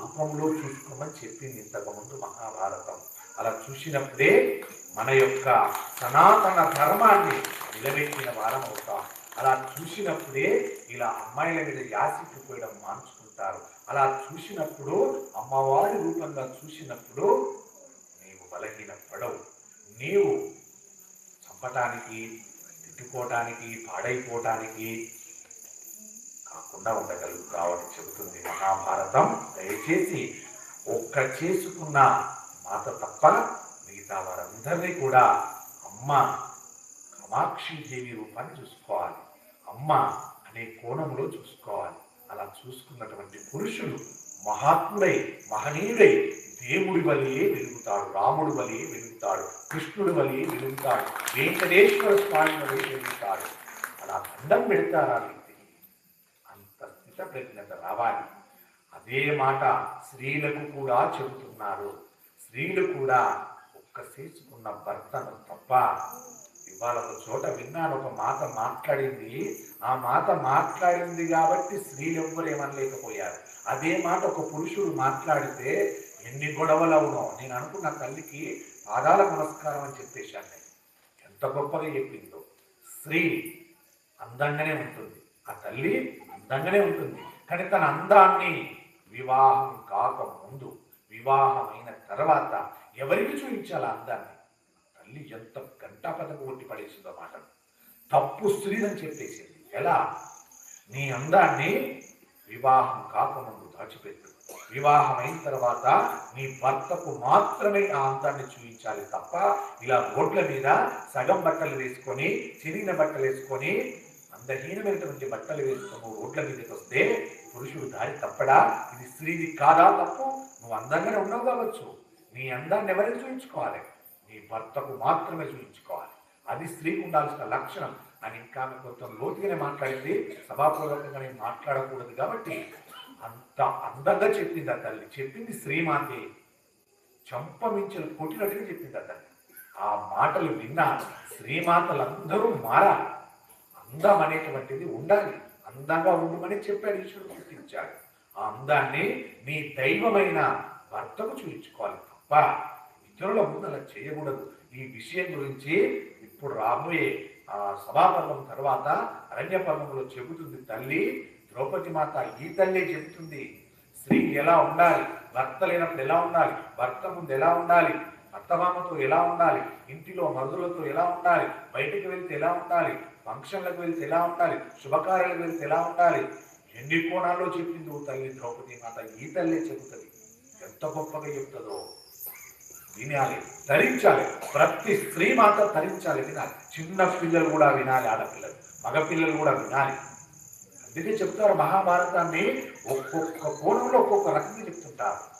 రూపంలో చూసుకోమని చెప్పింది ఇంతకుముందు మహాభారతం. అలా చూసినప్పుడే మన యొక్క సనాతన ధర్మాన్ని నిలబెట్టిన వారం అవుతాం. అలా చూసినప్పుడే ఇలా అమ్మాయిల మీద యాసిడ్ పోయడం మానుచుకుంటారు. అలా చూసినప్పుడు అమ్మవారి రూపంగా చూసినప్పుడు నీవు బలహీన పడవు. నీవు చంపటానికి తిట్టుకోవటానికి పాడైపోవటానికి కాకుండా ఉండగలుగుతావు అని చెబుతుంది మహాభారతం. దయచేసి ఒక్క చేసుకున్న మాత తప్ప మిగతా వారందరినీ కూడా అమ్మ కామాక్షిదేవి రూపాన్ని చూసుకోవాలి. అమ్మ అనే కోణంలో చూసుకోవాలి. అలా చూసుకున్నటువంటి పురుషుడు మహాత్ముడై మహనీయుడై దేవుడి వలియే వెలుగుతాడు రాముడి వలియే వెలుగుతాడు కృష్ణుడి వలియే వెలుగుతాడు వెంకటేశ్వర స్వామి వలె వెలుగుతాడు అలా దండం పెడతారు ఆ వ్యక్తికి అంత స్థిత ప్రజ్ఞత రావాలి. అదే మాట స్త్రీలకు కూడా చెబుతున్నారు. స్త్రీలు కూడా ఒక్క చేసుకున్న భర్తను తప్ప ఇవాళ ఒక చోట విన్నాను ఒక మాట మాట్లాడింది. ఆ మాట మాట్లాడింది కాబట్టి స్త్రీలు ఎవ్వరు ఏమనలేకపోయారు. అదే మాట ఒక పురుషుడు మాట్లాడితే ఎన్ని గొడవలు అవునో నేను అనుకున్న తల్లికి పాదాల నమస్కారం అని చెప్పేశాను నేను. ఎంత గొప్పగా చెప్పిందో. స్త్రీ అందంగానే ఉంటుంది. ఆ తల్లి అందంగానే ఉంటుంది. కానీ తన అందాన్ని వివాహం కాక ముందు వివాహమైన తర్వాత ఎవరికి చూపించాలి అందాన్ని? తల్లి ఎంత గంటా పదకు కొట్టి పడేసిందో మాట తప్పు స్త్రీదని చెప్పేసింది. ఎలా? నీ అందాన్ని వివాహం కాకముందు దాచిపెట్టు. వివాహం అయిన తర్వాత నీ భర్తకు మాత్రమే ఆ అందాన్ని చూపించాలి తప్ప ఇలా రోడ్ల మీద సగం బట్టలు వేసుకొని చిరిగిన బట్టలు వేసుకొని అందహీనమైనటువంటి బట్టలు వేసుకొని రోడ్ల మీదకి వస్తే పురుషుడు దారి తప్పడా? ఇది స్త్రీది కాదా తప్పు? నువ్వు అందంగానే ఉండవు కావచ్చు. నీ అందాన్ని ఎవరికి చూపించుకోవాలి నీ భర్తకు మాత్రమే చూపించుకోవాలి అది స్త్రీకి ఉండాల్సిన లక్షణం. అని ఇంకా ఆమె కొంచెం లోతుగానే మాట్లాడింది. సభాపూర్వకంగా నేను మాట్లాడకూడదు కాబట్టి అంత అందంగా చెప్పింది ఆ తల్లి. చెప్పింది శ్రీమాతి చంపమించలు కొట్టినట్టుగా చెప్పింది ఆ తల్లి. ఆ మాటలు విన్న శ్రీమాతలందరూ మారాలి. అందం అనేటువంటిది ఉండాలి. అందంగా ఉండమని చెప్పాడు ఈశ్వరుడు గుర్తించాడు. ఆ అందాన్ని నీ దైవమైన భర్తకు చూపించుకోవాలి తప్ప ఇతరుల ముందు అలా చేయకూడదు. ఈ విషయం గురించి ఇప్పుడు రాబోయే ఆ సభాపర్వం తర్వాత అరణ్య పర్వంలో చెబుతుంది తల్లి. ద్రౌపది మాత ఈ తల్లి చెబుతుంది. స్త్రీ ఎలా ఉండాలి? భర్త లేనప్పుడు ఎలా ఉండాలి? భర్త ముందు ఎలా ఉండాలి? అత్తమామతో ఎలా ఉండాలి? ఇంటిలో మరుదులతో ఎలా ఉండాలి? బయటికి వెళ్తే ఎలా ఉండాలి? ఫంక్షన్లకు వెళ్తే ఎలా ఉండాలి? శుభకార్యాలకు వెళ్తే ఎలా ఉండాలి? ఎన్ని కోణాల్లో చెప్పింది తల్లి ద్రౌపది మాత ఈ తల్లే చెబుతుంది. ఎంత గొప్పగా చెప్తుందో. వినాలి ధరించాలి. ప్రతి స్త్రీ మాత ధరించాలి వినాలి. చిన్న పిల్లలు కూడా వినాలి ఆడపిల్లలు. మగపిల్లలు కూడా వినాలి. అందుకే చెప్తారు మహాభారతాన్ని ఒక్కొక్క కోణంలో ఒక్కొక్క రకంగా చెప్తుంటారు.